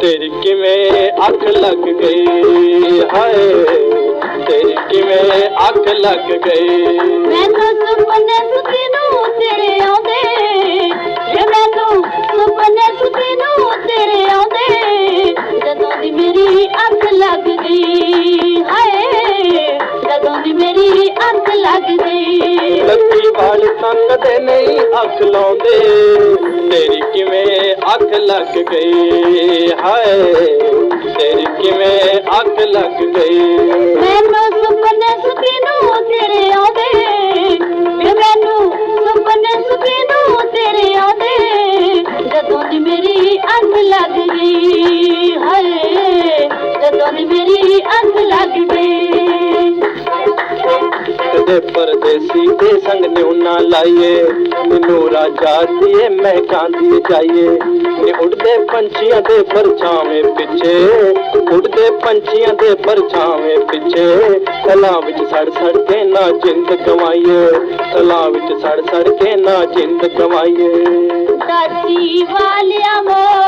ਤੇਰੀ ਕਿਵੇਂ ਅੱਖ ਲੱਗ ਗਈ? ਹਾਏ ਤੇਰੀ ਕਿਵੇਂ ਅੱਖ ਲੱਗ ਗਈ? ਮੈਨੂੰ ਸੁਪਨੇ ਸੁਤੇ ਨੂੰ ਤੇਰੇ ਆਉਂਦੇ। ਜੇ ਮੈਨੂੰ ਸੁਪਨੇ ਸੁਤੇ ਨੂੰ ਤੇਰੇ ਆਉਂਦੇ ਜਦੋਂ ਦੀ ਮੇਰੀ ਅੱਖ ਲੱਗ ਗਈ। ਹਾਏ ਜਦੋਂ ਦੀ ਮੇਰੀ ਅੱਖ ਲੱਗ ਗਈ। ਲੱਗੀ ਵਾਲੇ ਤਾਂ ਕਦੇ ਨਹੀਂ ਅੱਖ ਲਾਉਂਦੇ। ਤੇਰੀ ਅੱਖ ਲੱਗ ਗਈ ਹਾਏ ਤੇਰੀ ਕਿਵੇਂ ਅੱਖ ਲੱਗ ਗਈ? ਮੈਨੂੰ ਸੁਪਨੇ ਸੁਤੇ ਨੂੰ ਤੇਰੇ ਆਉਂਦੇ ਵੇ ਮੈਨੂੰ ਸੁਪਨੇ ਸੁਤੇ ਨੂੰ ਤੇਰੇ ਆਉਂਦੇ ਜਦੋਂ ਦੀ ਮੇਰੀ ਅੱਖ ਲੱਗ ਗਈ ਹਾਏ ਜਦੋਂ ਦੀ ਮੇਰੀ ਅੱਖ ਲੱਗ ਗਈ। ਕਦੇ ਪਰਦੇਸੀ ਦੇ ਸੰਗ ਨਿਉ ਨਾ ਲਾਈਏ ਮੈਨੂੰ ਰਾਜਾ ਦੀਏ ਮਹਿਕਾਂ ਜਾਈਏ। ਨੀ ਉੜਦੇ ਪੰਛੀਆਂ ਦੇ ਪਰਛਾਵੇਂ ਪਿੱਛੇ। ਉੱਡਦੇ ਪੰਛੀਆਂ ਦੇ ਪਰਛਾਵੇਂ ਪਿੱਛੇ। ਤਲਾਂ ਵਿੱਚ ਸੜ ਸੜ ਕੇ ਨਾ ਜਿੰਦ ਗਵਾਈਏ। ਤਲਾਂ ਵਿੱਚ ਸੜ ਸੜ ਕੇ ਨਾ ਜਿੰਦ ਗਵਾਈਏ। ਦਾਤੀ ਵਾਲਿਆ ਮੋੜ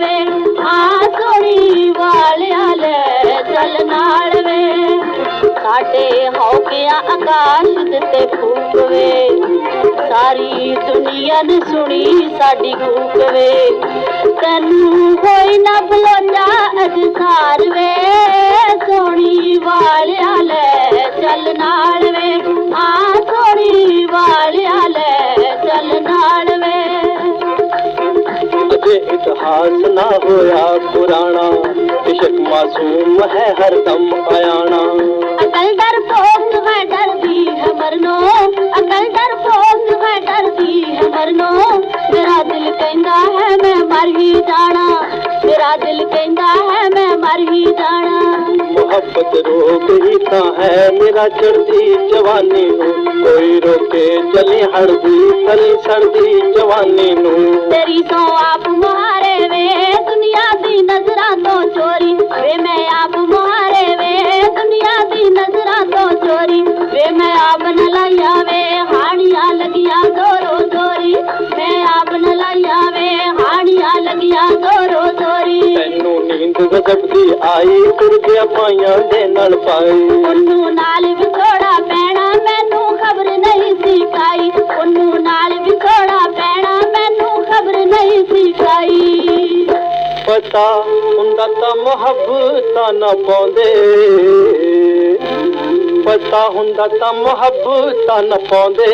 ਵੇ। ਹਾਂ ਸੋਣੀ ਵਾਲਿਆ ਲੈ ਚੱਲ ਨਾਲ ਵੇ। ਸਾਡੇ ਹੌਕਿਆ ਆਕਾਸ਼ ਦਿੱਤੇ ਫੂਕ ਵੇ। ਸਾਰੀ ਦੁਨੀਆ ਨੇ ਸੁਣੀ ਸਾਡੀ ਗੂਕ ਵੇ। ਤੈਨੂੰ ਕੋਈ ਨਾ ਬਲੋਚਾ ਅਜਸਾਰ ਵੇ। ਸੋਣੀ ਵਾਲਿਆ ਲੈ ਚੱਲ ਨਾਲ ਵੇ। ਆ ਸੋਣੀ ਵਾਲਿਆ ਲੈ ਚੱਲ ਨਾਲ ਵੇ। ਅਜੇ ਇਤਿਹਾਸ ਨਾ ਹੋਇਆ ਪੁਰਾਣਾ ਇਸ਼ਕ ਮਾਸੂਮ ਹੈ ਹਰ ਦਮ ਆయాਣਾ ਅਕਲ ਡਰ ਮੈਂ ਮਰ ਹੀ ਜਾਣਾ। ਤਾਂ ਹੈ ਮੇਰਾ ਚੜਦੀ ਜਵਾਨੀ ਨੂੰ। ਕੋਈ ਰੋਕੇ ਚਲੀ ਹੜਦੀ ਤਲੀ ਸੜਦੀ ਜਵਾਨੀ ਨੂੰ। ਤੇਰੀ ਤੋਂ ਆਪ ਮੁਹਾਰੇ ਵੇ ਦੁਨੀਆ ਦੀ ਨਜ਼ਰਾਂ ਤੋਂ ਚੋਰੀ। ਵੇ ਮੈਂ ਆਪ ਮੁਹਾਰੇ ਵੇ ਦੁਨੀਆ ਦੀ ਨਜ਼ਰਾਂ ਤੋਂ ਚੋਰੀ। ਵੇ ਮੈਂ ਆਪ ਨ ਲਾਇਆ ਵੇ ਹਾਣੀਆਂ ਲੱਗੀਆਂ ਹਾਣੀਆਂ ਲੱਗੀਆਂ ਦੋਰੋ ਦੋਰੀ ਤੈਨੂੰ ਨੀਂਦ ਗਜ਼ਬ ਦੀ ਆਈ ਤੁਰ ਗਿਆ ਪਾਈਆਂ ਦੇ ਨਾਲ ਪਾਈ। ਉਹਨੂੰ ਨਾਲ ਵਿਛੋੜਾ ਪੈਣਾ ਮੈਨੂੰ ਖਬਰ ਨਹੀਂ ਸੀ ਕਾਈ ਉਹਨੂੰ ਨਾਲ ਵਿਛੋੜਾ ਪੈਣਾ ਮੈਨੂੰ ਖਬਰ ਨਹੀਂ ਸੀ ਕਾਈ ਪਤਾ ਹੁੰਦਾ ਤਾਂ ਮੁਹੱਬਤਾਂ ਨਾ ਪਾਉਂਦੇ। ਪਤਾ ਹੁੰਦਾ ਤਾਂ ਮੁਹੱਬਤਾਂ ਨਾ ਪਾਉਂਦੇ।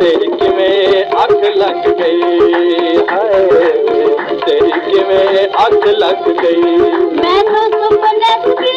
ਤੇਰੀ ਕਿਵੇਂ ਅੱਖ ਲੱਗ ਗਈ ਹਾਏ। ਜਿਵੇਂ ਅੱਖ ਲੱਗ ਗਈ। ਮੈਨੂੰ ਸੁਪਨੇ ਸੀ